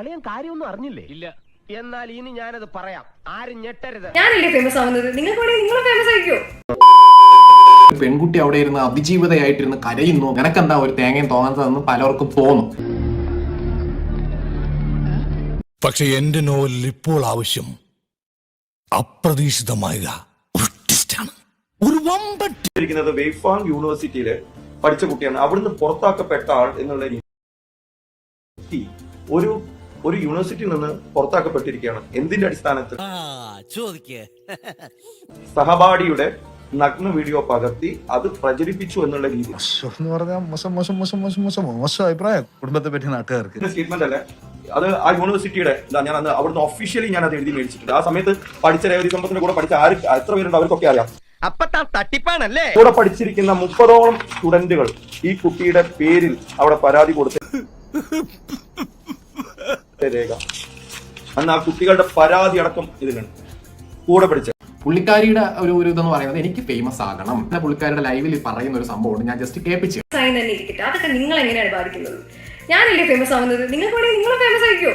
അളിയൻ കാര്യമൊന്നും അറിഞ്ഞില്ലേ? ഇല്ല. എന്നാൽ ഇനി ഞാനത് പറയാം. ആരും ഞെട്ടരുത്. ഞാനല്ലേ ഫേമസ് ആവുന്നത്? നിങ്ങൾക്ക് വേണമെങ്കിൽ നിങ്ങൾ ഫേമസ് ആയിക്കോ ഒരു പെൺകുട്ടി അവിടെ ഇരുന്ന് അതിജീവിതയായിട്ടിരുന്ന് കരയുന്നു. നിനക്കെന്താ ഒരു തേങ്ങയും തോന്നാത്തതെന്ന് പലർക്കും തോന്നും. പക്ഷെ എന്റെ നോവലിൽ ഇപ്പോൾ ആവശ്യം അപ്രതീക്ഷിതമായ ഒരു ആണ്. ഒരു വമ്പൻ ഇരിക്കുന്നത് വെയ്ഫാങ് യൂണിവേഴ്സിറ്റിയിൽ പഠിച്ച കുട്ടിയാണ്. അവിടുന്ന് പുറത്താക്കപ്പെട്ട ആൾ എന്നുള്ള രീതി. ഒരു ഒരു യൂണിവേഴ്സിറ്റിയിൽ നിന്ന് പുറത്താക്കപ്പെട്ടിരിക്കുകയാണ്. എന്തിന്റെ അടിസ്ഥാനത്തിൽ? സഹപാഠിയുടെ നഗ്ന വീഡിയോ പകർത്തി അത് പ്രചരിപ്പിച്ചു എന്നുള്ള രീതി. എന്ന് പറഞ്ഞാൽ മോശം മോശം മോശം മോശം മോശം മോശം അഭിപ്രായം കുടുംബത്തെ പറ്റി നാട്ടുകാർക്ക്. സ്റ്റേറ്റ്മെന്റ് അല്ലേ? അത് ആ യൂണിവേഴ്സിറ്റിയുടെ എന്താ ഞാൻ അന്ന് അവിടുന്ന് ഒഫീഷ്യലി ഞാൻ അത് എഴുതി മേടിച്ചിട്ടുണ്ട്. ആ സമയത്ത് പഠിച്ച രേവതി സമ്പത്തിന്റെ കൂടെ പഠിച്ച ആര് എത്ര പേരുണ്ട് അവർക്കൊക്കെ അറിയാം. തട്ടിപ്പാണല്ലേ? കൂടെ പഠിച്ചിരിക്കുന്ന മുപ്പതോളം സ്റ്റുഡന്റുകൾ ഈ കുട്ടിയുടെ പേരിൽ അവിടെ പരാതി കൊടുത്ത രേഖ. അന്ന് ആ കുട്ടികളുടെ പരാതി അടക്കം ഇതിലുണ്ട്. കൂടെ പഠിച്ച പുള്ളിക്കാരിയുടെ ഒരു ഒരു ഇതെന്ന് പറയുന്നത് എനിക്ക് ഫേമസ് ആകണം. പിന്നെ പുള്ളിക്കാരിയുടെ ലൈവിൽ പറയുന്ന ഒരു സംഭവമുണ്ട്. ഞാൻ ജസ്റ്റ് കേൾപ്പിച്ചു ആയി തന്നെ ഇരിക്കട്ടെ. അതൊക്കെ നിങ്ങൾ എങ്ങനെയാണ് ബാധിക്കുന്നത്? ഞാനല്ലേ ഫേമസ് ആവുന്നത്? നിങ്ങൾക്ക് വേണമെങ്കിൽ നിങ്ങൾ ഫേമസ് ആയിക്കോ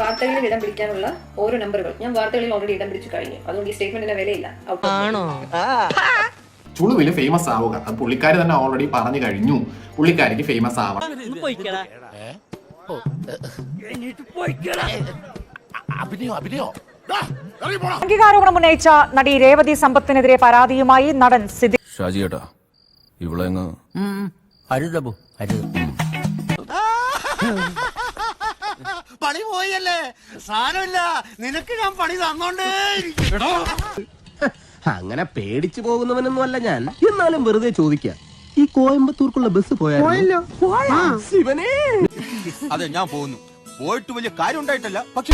വാർത്തകളിൽ ഇടം പിടിക്കാനുള്ള ഓരോ നമ്പറുകൾ ഞാൻ വാർത്തകളിൽ ഓൾറെഡി ഇടം പിടിച്ചു കഴിഞ്ഞു. അതുകൊണ്ട് ഈ സ്റ്റേറ്റ്മെന്റിന്റെ വിലയില്ല. ആണോ? ചുളുവിൽ ഫേമസ് ആവുക. അത് പുള്ളിക്കാരി തന്നെ ഓൾറെഡി പറഞ്ഞു കഴിഞ്ഞു. പുള്ളിക്കാരിക്ക് ഫേമസ് ആവണം അംഗീകാരോപണം ഉന്നയിച്ച നടി രേവതി സമ്പത്തിനെതിരെ പരാതിയുമായി നടൻ സിദ്ധി ഷാജി ഏട്ടാ ഇവളെങ്ങ് അരുതബു അരുത് പണി പോയല്ലേ? സാരമില്ല. നിനക്ക് ഞാൻ പണി തന്നോണ്ടേ അങ്ങനെ പേടിച്ചു പോകുന്നവനൊന്നും അല്ല ഞാൻ. എന്നാലും വെറുതെ ചോദിക്കാം. ഈ കോയമ്പത്തൂർക്കുള്ള ബസ് പോയാലോ? ശിവനേ! അതെ ഞാൻ പോകുന്നു. പോയിട്ട് വലിയ കാര്യം ഉണ്ടായിട്ടല്ല പക്ഷെ